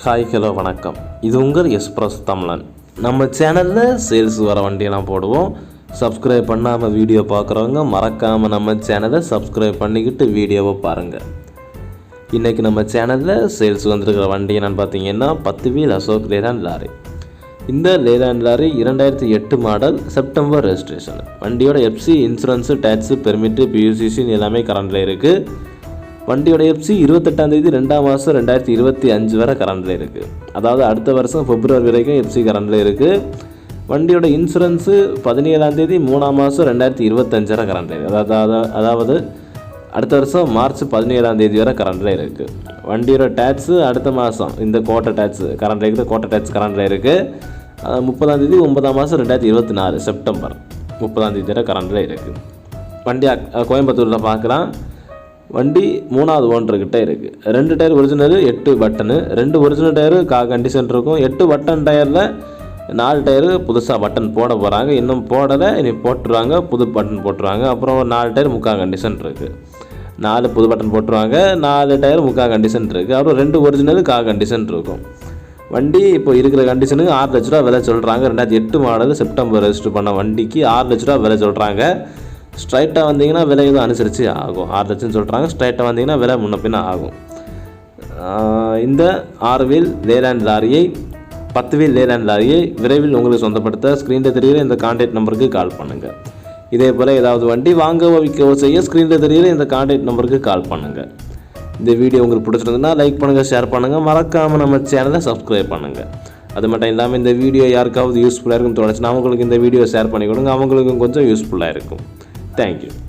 Hi hello வணக்கம். இது உங்கள் எஸ்பிரஸ் தமிழன். நம்ம சேனலில் சேல்ஸ் வர வண்டியெல்லாம் போடுவோம். சப்ஸ்கிரைப் பண்ணாமல் வீடியோ பார்க்குறவங்க மறக்காமல் நம்ம சேனலை சப்ஸ்கிரைப் பண்ணிக்கிட்டு வீடியோவை பாருங்கள் இன்றைக்கி நம்ம சேனலில் சேல்ஸ் வந்திருக்கிற வண்டி என்னென்னு பார்த்தீங்கன்னா பத்து வீல் அசோக் லேலாண்ட் லாரி இந்த லேலாண்ட் லாரி இரண்டாயிரத்தி எட்டு மாடல் செப்டம்பர் ரெஜிஸ்ட்ரேஷன் வண்டியோட எஃப்சி இன்சூரன்ஸு டேக்ஸு பெர்மிட்டு பியூசிசின்னு எல்லாமே கரண்டில் இருக்குது வண்டியோட எஃப்சி இருபத்தெட்டாம் தேதி ரெண்டாம் மாதம் ரெண்டாயிரத்தி இருபத்தி அஞ்சு வரை கரண்டில் இருக்குது அதாவது அடுத்த வருஷம் பிப்ரவரி வரைக்கும் எஃப்சி கரண்டில் இருக்குது வண்டியோட இன்சூரன்ஸு பதினேழாம் தேதி மூணாம் மாதம் ரெண்டாயிரத்தி இருபத்தஞ்சு வரை கரண்டில் இருக்குது அதாவது அதாவது அடுத்த வருஷம் மார்ச் பதினேழாம் தேதி வரை கரண்டில் இருக்குது வண்டியோட டேக்ஸு அடுத்த மாதம் இந்த கோட்டை டேக்ஸு கரண்டில் இருக்குது. கோட்டை டேக்ஸ் கரண்டில் இருக்குது முப்பதாம் தேதி ஒன்பதாம் மாதம் ரெண்டாயிரத்தி இருபத்தி நாலு செப்டம்பர் முப்பதாம் தேதி வரை கரண்டில் இருக்குது வண்டி கோயம்புத்தூரில் பார்க்கலாம் வண்டி மூணாவது ஓனர்கிட்ட இருக்குது ரெண்டு டயர் ஒரிஜினல் எட்டு பட்டனு ரெண்டு ஒரிஜினல் டயரு கா கண்டிஷன் இருக்கும். எட்டு பட்டன் டயரில் நாலு டயரு புதுசாக பட்டன் போட போகிறாங்க இன்னும் போடலை இனி போட்டுருவாங்க. புது பட்டன் போட்டுருவாங்க. அப்புறம் ஒரு நாலு டயர் முக்கால் கண்டிஷன் இருக்குது நாலு புது பட்டன் போட்டுருவாங்க. நாலு டயர் முக்கால் கண்டிஷன் இருக்குது அப்புறம் ரெண்டு ஒரிஜினல் கா கண்டிஷன் இருக்கும். வண்டி இப்போ இருக்கிற கண்டிஷனுக்கு ஆறு லட்ச ரூபா விலை சொல்கிறாங்க ரெண்டாயிரத்தி எட்டு மாடல் செப்டம்பர் ரெஜிஸ்டர் பண்ண வண்டிக்கு ஆறு லட்ச ரூபா விலை சொல்கிறாங்க ஸ்ட்ரைட்டாக வந்தீங்கன்னா விலை எதுவும் அனுசரித்து ஆகும். ஆறு லட்சம்னு சொல்கிறாங்க ஸ்ட்ரைட்டாக வந்தீங்கன்னா விலை முன்ன பின்ன ஆகும். இந்த ஆறு வீல் லேலேண்ட் லாரியை பத்து வீல் லேலேண்ட் லாரியை விரைவில் உங்களுக்கு சொந்தப்படுத்த ஸ்க்ரீனில் தெரிகிற இந்த கான்டாக்ட் நம்பருக்கு கால் பண்ணுங்கள் இதே போல் ஏதாவது வண்டி வாங்கவோ விற்கவோ செய்ய ஸ்க்ரீனில் தெரிகிற இந்த கான்டாக்ட் நம்பருக்கு கால் பண்ணுங்கள் இந்த வீடியோ உங்களுக்கு பிடிச்சிருந்ததுன்னா லைக் பண்ணுங்கள் ஷேர் பண்ணுங்கள் மறக்காமல் நம்ம சேனலை சப்ஸ்கிரைப் பண்ணுங்கள் அது மட்டும் இல்லாமல் இந்த வீடியோ யாருக்காவது யூஸ்ஃபுல்லாக இருக்குன்னு தோணுச்சுன்னா அவங்களுக்கு இந்த வீடியோ ஷேர் பண்ணி கொடுங்க. அவங்களுக்கும் கொஞ்சம் யூஸ்ஃபுல்லாக இருக்கும். Thank you.